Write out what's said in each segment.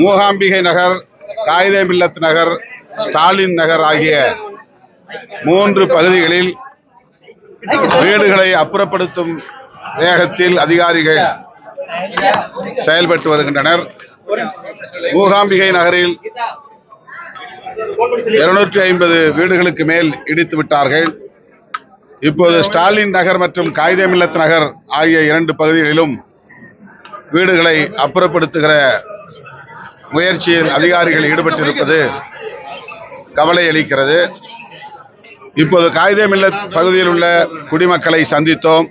மூகாம்பிகை நகர் காயிதே மில்லத் நகர் ஸ்டாலின் நகர் ஆகிய மூன்று பகுதிகளில் வீடுகளை அப்புறப்படுத்தும் வேகத்தில் அதிகாரிகள் செயல்பட்டு வருகின்றனர். மூகாம்பிகை நகரில் இருநூற்றி ஐம்பது வீடுகளுக்கு மேல் இடித்து விட்டார்கள். இப்போது ஸ்டாலின் நகர் மற்றும் காயிதே மில்லத் நகர் ஆகிய இரண்டு பகுதிகளிலும் வீடுகளை அப்புறப்படுத்துகிற முயற்சியில் அதிகாரிகள் ஈடுபட்டிருப்பது கவலை அளிக்கிறது. இப்போது காகிதமில்ல பகுதியில் உள்ள குடிமக்களை சந்தித்தோம்.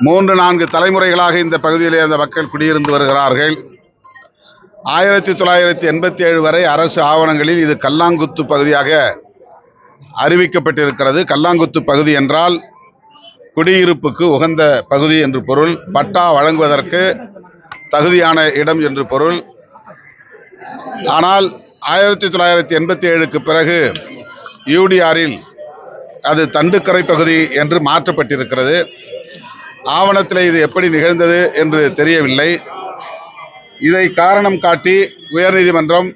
மூன்று நான்கு தலைமுறைகளாக இந்த பகுதியிலே அந்த மக்கள் குடியிருந்து வருகிறார்கள். ஆயிரத்தி தொள்ளாயிரத்தி எண்பத்தி ஏழு வரை அரசு ஆவணங்களில் இது கல்லாங்குத்து பகுதியாக அறிவிக்கப்பட்டிருக்கிறது. கல்லாங்குத்து பகுதி என்றால் குடியிருப்புக்கு உகந்த பகுதி என்று பொருள். பட்டா வழங்குவதற்கு தகுதியான இடம் என்று பொருள். ஆனால் ஆயிரத்தி தொள்ளாயிரத்தி எண்பத்தி ஏழுக்கு பிறகு யூடிஆரில் அது தண்டுக்கரை பகுதி என்று மாற்றப்பட்டிருக்கிறது. ஆவணத்தில் இது எப்படி நிகழ்ந்தது என்று தெரியவில்லை. இதை காரணம் காட்டி உயர்நீதிமன்றம்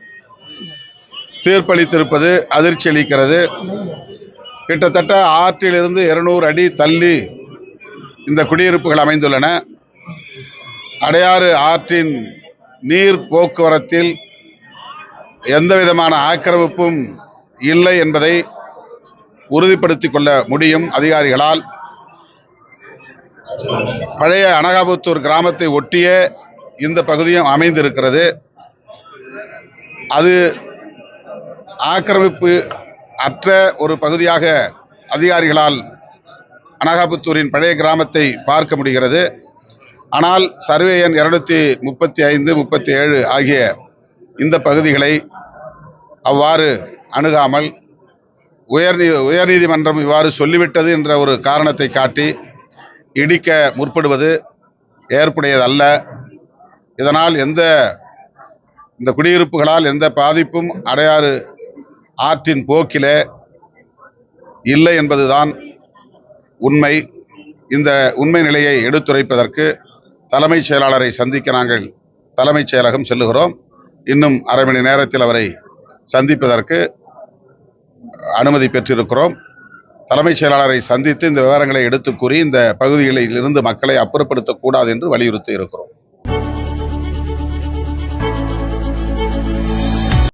தீர்ப்பளித்திருப்பது அதிர்ச்சி அளிக்கிறது. கிட்டத்தட்ட ஆற்றிலிருந்து இருநூறு அடி தள்ளி இந்த குடியிருப்புகள் அமைந்துள்ளன. அடையாறு ஆற்றின் நீர் போக்குவரத்தில் எந்த விதமான ஆக்கிரமிப்பும் இல்லை என்பதை உறுதிப்படுத்திக் கொள்ள முடியும் அதிகாரிகளால். பழைய அனகாபுத்தூர் கிராமத்தை ஒட்டிய இந்த பகுதியும் அமைந்திருக்கிறது. அது ஆக்கிரமிப்பு அற்ற ஒரு பகுதியாக அதிகாரிகளால் அனகாபுத்தூரின் பழைய கிராமத்தை பார்க்க முடிகிறது. ஆனால் சர்வே எண் இருநூத்தி முப்பத்தி ஐந்து முப்பத்தி ஏழு ஆகிய இந்த பகுதிகளை அவ்வாறு அணுகாமல் உயர்நீ உயர்நீதிமன்றம் இவ்வாறு சொல்லிவிட்டது என்ற ஒரு காரணத்தை காட்டி இடிக்க முற்படுவது ஏற்புடையதல்ல. இதனால் எந்த இந்த குடியிருப்புகளால் எந்த பாதிப்பும் அடையாறு ஆற்றின் போக்கிலே இல்லை என்பதுதான் உண்மை. இந்த உண்மை நிலையை எடுத்துரைப்பதற்கு தலைமைச் செயலாளரை சந்திக்க நாங்கள் தலைமைச் செயலகம் செல்லுகிறோம். இன்னும் அரை மணி நேரத்தில் அவரை சந்திப்பதற்கு அனுமதி பெற்றிருக்கிறோம். தலைமைச் செயலாளரை சந்தித்து இந்த விவரங்களை எடுத்துக் கூறி இந்த பகுதிகளில் இருந்து மக்களை அப்புறப்படுத்தக்கூடாது என்று வலியுறுத்தி இருக்கிறோம்.